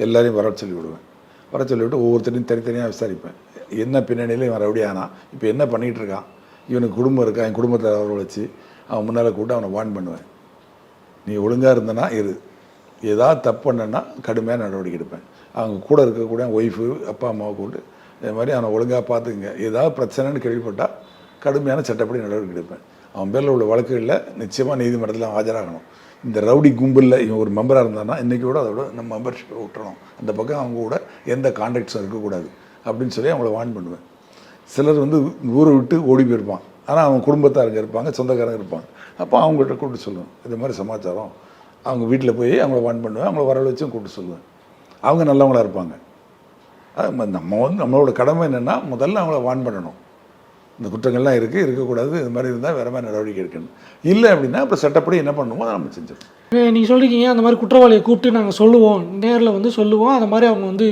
எல்லாரையும் வர சொல்லி விடுவேன். வர சொல்லி விட்டு ஒவ்வொருத்தரையும் தனித்தனியாக விசாரிப்பேன். என்ன பின்னணியில் இவன் ரவுடியானா இப்போ என்ன பண்ணிகிட்டு இருக்கான்? இவனுக்கு குடும்பம் இருக்கா? என் குடும்பத்தை வரவழைச்சி அவன் முன்னால் கூப்பிட்டு அவனை வார்ன் பண்ணுவேன். நீ ஒழுங்காக இருந்தனா இரு. ஏதாவது தப்பு பண்ணனா கடுமையான நடவடிக்கை எடுப்பேன். அவங்க கூட இருக்கக்கூடிய ஒய்ஃபு அப்பா அம்மாவை கூப்பிட்டு இது மாதிரி அவனை ஒழுங்காக பார்த்துக்குங்க. ஏதாவது பிரச்சனைன்னு கேள்விப்பட்டால் கடுமையான சட்டப்படி நடவடிக்கை எடுப்பேன். அவன் பேரில் உள்ள வழக்குகளில் நிச்சயமாக நீதிமன்றத்தில் ஆஜராகணும். இந்த ரவுடி கும்பலில் இவன் ஒரு மெம்பராக இருந்தானா இன்றைக்கி கூட அதோட நம்ம மெம்பர்ஷிப்பை விட்டுறணும் அந்த பக்கம் அவங்க கூட எந்த கான்டாக்ட்ஸும் இருக்கக்கூடாது அப்படின்னு சொல்லி அவங்கள வார்ன் பண்ணுவேன். சிலர் வந்து ஊரை விட்டு ஓடி போயிருப்பான். ஆனால் அவங்க குடும்பத்தாருங்க இருப்பாங்க சொந்தக்காரங்க இருப்பாங்க. அப்போ அவங்கள்ட்ட கூப்பிட்டு சொல்லுவேன். இது மாதிரி சமாச்சாரம். அவங்க வீட்டில் போய் அவங்கள வான் பண்ணுவேன். அவங்கள வரவழைச்சும் கூப்பிட்டு சொல்லுவேன். அவங்க நல்லவங்களாக இருப்பாங்க. அது நம்ம வந்து நம்மளோட கடமை என்னென்னா முதல்ல அவங்கள வான் பண்ணணும். இந்த குற்றங்கள்லாம் இருக்குது இருக்கக்கூடாது இது மாதிரி இருந்தால் வேறு மாதிரி நடவடிக்கை எடுக்கணும். இல்லை அப்படின்னா இப்போ சட்டப்படி என்ன பண்ணுவோம் அதை நம்ம செஞ்சிடணும். நீங்கள் சொல்லியிருக்கீங்க அந்த மாதிரி குற்றவாளியை கூப்பிட்டு நாங்கள் சொல்லுவோம் நேரில் வந்து சொல்லுவோம் அந்த மாதிரி அவங்க வந்து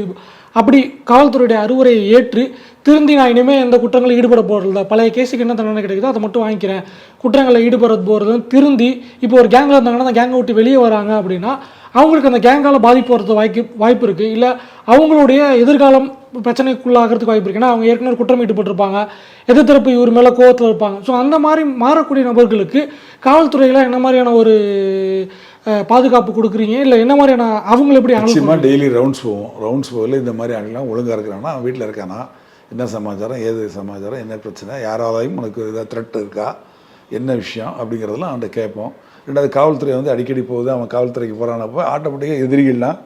அப்படி காவல்துறையுடைய அறிவுரையை ஏற்று திருந்தி நான் இனிமேல் எந்த குற்றங்களும் ஈடுபட போகிறதில்ல பழைய கேஸுக்கு என்ன தண்டனை கிடைக்குதோ அதை மட்டும் வாங்கிக்கிறேன். குற்றங்களில் ஈடுபட போகிறதும் திருந்தி இப்போ ஒரு கேங்கில் இருந்தாங்கன்னா அந்த கேங்கை விட்டு வெளியே வராங்க அப்படின்னா அவங்களுக்கு அந்த கேங்கால் பாதிப்பு வரது வாய்ப்பு வாய்ப்பு இருக்குது இல்லை அவங்களுடைய எதிர்காலம் பிரச்சனைக்குள்ளாகிறதுக்கு வாய்ப்பு இருக்குது ஏன்னா அவங்க ஏற்கனவே குற்றம் ஈடுபட்டிருப்பாங்க எதிர்த்தரப்பு இவர் மேலே கோவத்தில் இருப்பாங்க. ஸோ அந்த மாதிரி மாறக்கூடிய நபர்களுக்கு காவல்துறையில் என்ன மாதிரியான ஒரு பாதுகாப்பு கொடுக்குறீங்க? இல்லை என்ன மாதிரியான அவங்களை எப்படி நிச்சயமாக டெய்லி ரவுண்ட்ஸ் போவோம். ரவுண்ட்ஸ் போகல இந்த மாதிரி ஆளுங்களாம் ஒழுங்காக இருக்கிறான்னா அவன் வீட்டில் இருக்கானா? என்ன சமாச்சாரம்? ஏது சமாச்சாரம்? என்ன பிரச்சனை? யாராவதையும் உனக்கு ஏதாவது த்ரெட் இருக்கா? என்ன விஷயம்? அப்படிங்கிறதெல்லாம் அவன்கிட்ட கேட்போம். ரெண்டாவது காவல்துறை வந்து அடிக்கடி போகுது. அவன் காவல்துறைக்கு போகிறானப்போ ஆட்டோமேட்டிக்காக எதிரிகள்லாம்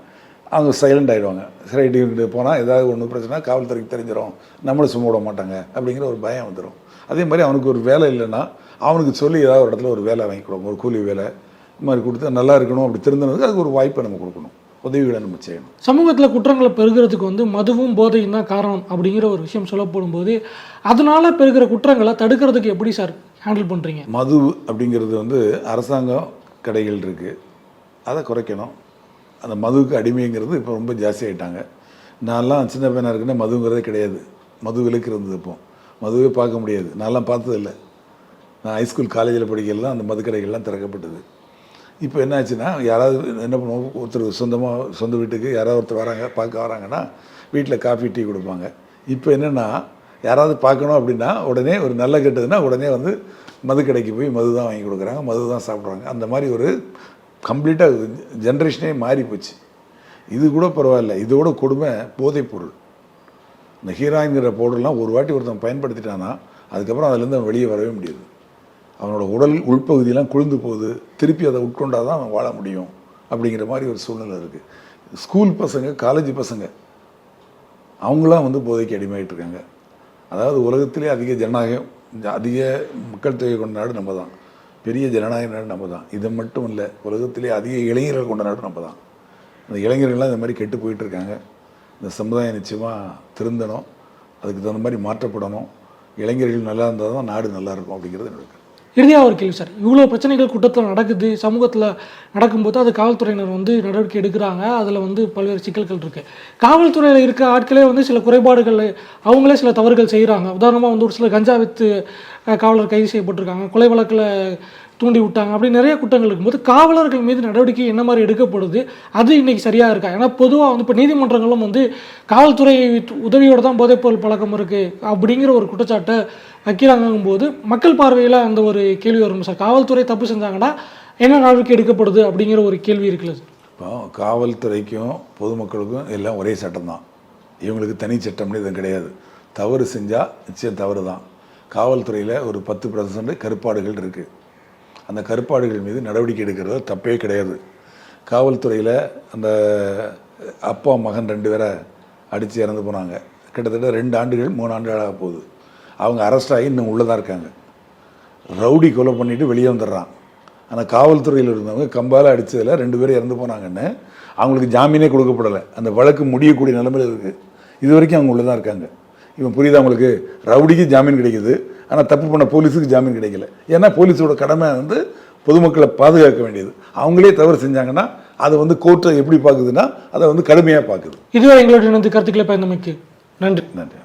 அவங்க சைலண்ட் ஆகிடுவாங்க சைடு போனால் ஏதாவது ஒன்று பிரச்சனை காவல்துறைக்கு தெரிஞ்சிடும் நம்மளை சும்மா விட மாட்டாங்க அப்படிங்கிற ஒரு பயம் வந்துடும் அதே மாதிரி அவனுக்கு ஒரு வேலை இல்லைன்னா அவனுக்கு சொல்லி ஏதாவது ஒரு இடத்துல ஒரு வேலை வாங்கி கொடுக்கும் ஒரு கூலி வேலை இது மாதிரி கொடுத்து நல்லா இருக்கணும் அப்படி திருந்தினதுக்கு அதுக்கு ஒரு வாய்ப்பை நம்ம கொடுக்கணும். உதவிகளை நம்ம செய்யணும். சமூகத்தில் குற்றங்களை பெருகிறதுக்கு வந்து மதுவும் போதையும் தான் காரணம் அப்படிங்கிற ஒரு விஷயம் சொல்லப்படும் போது அதனால பெருகிற குற்றங்களை தடுக்கிறதுக்கு எப்படி சார் ஹேண்டில் பண்ணுறீங்க மது அப்படிங்கிறது வந்து அரசாங்கம் கடைகள் இருக்குது அதை குறைக்கணும். அந்த மதுவுக்கு அடிமைங்கிறது இப்போ ரொம்ப ஜாஸ்தி ஆகிட்டாங்க நான்லாம் சின்ன பையனாக இருக்குன்னா மதுங்கிறதே கிடையாது. மது விலக்கு இருந்தது இப்போ. மதுவே பார்க்க முடியாது. நான்லாம் பார்த்ததில்லை. நான் ஹைஸ்கூல் காலேஜில் படிக்கலாம் அந்த மது கடைகள்லாம் திறக்கப்பட்டது. இப்போ என்ன ஆச்சுன்னா யாராவது என்ன பண்ணுவோம் ஒருத்தர் சொந்தமாக சொந்த வீட்டுக்கு யாராவது ஒருத்தர் வராங்க பார்க்க வராங்கன்னா வீட்டில் காஃபி டீ கொடுப்பாங்க. இப்போ என்னென்னா யாராவது பார்க்கணும் அப்படின்னா உடனே ஒரு நல்ல கெட்டதுன்னா உடனே வந்து மது கடைக்கு போய் மது தான் வாங்கி கொடுக்குறாங்க. மது தான் சாப்பிட்றாங்க. அந்த மாதிரி ஒரு கம்ப்ளீட்டாக ஜென்ரேஷனே மாறி போச்சு. இது கூட பரவாயில்ல. இதோட கொடுமை போதைப் பொருள். இந்த ஹீராயின்கிற பவுடர்லாம் ஒரு வாட்டி ஒருத்தன் பயன்படுத்திட்டானா அதுக்கப்புறம் அதுலேருந்து அவன் வெளியே வரவே முடியாது. அவனோட உடல் உள்பகுதியெல்லாம் குளிர்ந்து போகுது. திருப்பி அதை உட்கொண்டாதான் தான் அவன் வாழ முடியும் அப்படிங்கிற மாதிரி ஒரு சூழ்நிலை இருக்குது ஸ்கூல் பசங்க காலேஜ் பசங்க அவங்களாம் வந்து போதைக்கு அடிமையாயிட்டு இருக்காங்க. அதாவது உலகத்திலே அதிக ஜனநாயகம் அதிக மக்கள் தொகை கொண்ட நாடு நம்ம தான். பெரிய ஜனநாயக நாடு நம்ம தான் இது மட்டும் இல்லை உலகத்திலே அதிக இளைஞர்கள் கொண்ட நாடு நம்ம தான் அந்த இளைஞர்கள்லாம் இந்த மாதிரி கெட்டு போயிட்டு இருக்காங்க. இந்த சமுதாயம் நிச்சயமாக திருந்தணும். அதுக்கு தகுந்த மாதிரி மாற்றப்படணும். இளைஞர்கள் நல்லா இருந்தால் தான் நாடு நல்லா இருக்கும் அப்படிங்கிறது என்னோட இறுதியாக ஒரு கேள்வி சார். இவ்வளோ பிரச்சனைகள் கூட்டத்தில் நடக்குது சமூகத்தில் நடக்கும்போது அது காவல்துறையினர் வந்து நடவடிக்கை எடுக்கிறாங்க. அதில் வந்து பல்வேறு சிக்கல்கள் இருக்குது காவல்துறையில் இருக்க ஆட்களே வந்து சில குறைபாடுகள் அவங்களே சில தவறுகள் செய்கிறாங்க உதாரணமாக வந்து ஒரு சில கஞ்சா வித்து காவலர் கைது செய்யப்பட்டிருக்காங்க கொலை வழக்கில் தூண்டி விட்டாங்க அப்படி நிறைய குற்றங்கள் இருக்கும்போது காவலர்கள் மீது நடவடிக்கை என்ன மாதிரி எடுக்கப்படுது? அது இன்றைக்கி சரியாக இருக்கா? ஏன்னா பொதுவாக வந்து இப்போ நீதிமன்றங்களும் வந்து காவல்துறை உதவியோடு தான் போதைப்பொருள் பழக்கம் இருக்குது அப்படிங்கிற ஒரு குற்றச்சாட்டை வைக்கிறாங்கும் போது மக்கள் பார்வையில் அந்த ஒரு கேள்வி வரும். சார் காவல்துறை தப்பு செஞ்சாங்கன்னா என்ன நடவடிக்கை எடுக்கப்படுது அப்படிங்கிற ஒரு கேள்வி இருக்குல்ல சார்? இப்போ காவல்துறைக்கும் பொதுமக்களுக்கும் எல்லாம் ஒரே சட்டம் தான். இவங்களுக்கு தனி சட்டம்னு எதுவும் கிடையாது. தவறு செஞ்சால் நிச்சயம் தவறு தான். காவல்துறையில் ஒரு பத்து பர்சன்ட் கருப்பாடுகள் இருக்குது அந்த கருப்பாடுகள் மீது நடவடிக்கை எடுக்கிறது தப்பே கிடையாது. காவல்துறையில் அந்த அப்பா மகன் ரெண்டு பேரை அடித்து இறந்து போனாங்க. கிட்டத்தட்ட ரெண்டு ஆண்டுகள் மூணு ஆண்டுகளாக போகுது. அவங்க அரெஸ்ட் ஆகி இன்னும் உள்ளே தான் இருக்காங்க. ரவுடி கொலை பண்ணிட்டு வெளியே வந்துடுறான். ஆனால் காவல்துறையில் இருந்தவங்க கம்பால் அடித்ததில் ரெண்டு பேரும் இறந்து போனாங்கன்னு அவங்களுக்கு ஜாமீனே கொடுக்கப்படலை. அந்த வழக்கு முடியக்கூடிய நிலைமையில் இருக்குது இது வரைக்கும் அவங்க உள்ளே தான் இருக்காங்க. இவன் புரியுதா அவங்களுக்கு ரவுடிக்கு ஜாமீன் கிடைக்குது. ஆனால் தப்பு பண்ண போலீஸுக்கு ஜாமீன் கிடைக்கல. ஏன்னா போலீஸோட கடமை வந்து பொதுமக்களை பாதுகாக்க வேண்டியது. அவங்களே தவறு செஞ்சாங்கன்னா அதை வந்து கோர்ட்டை எப்படி பார்க்குதுன்னா அதை வந்து கடுமையாக பார்க்குது. இதுவரை எங்களோட இணைந்து கருத்துக்களை பயந்தமைக்கு நன்றி. நன்றி.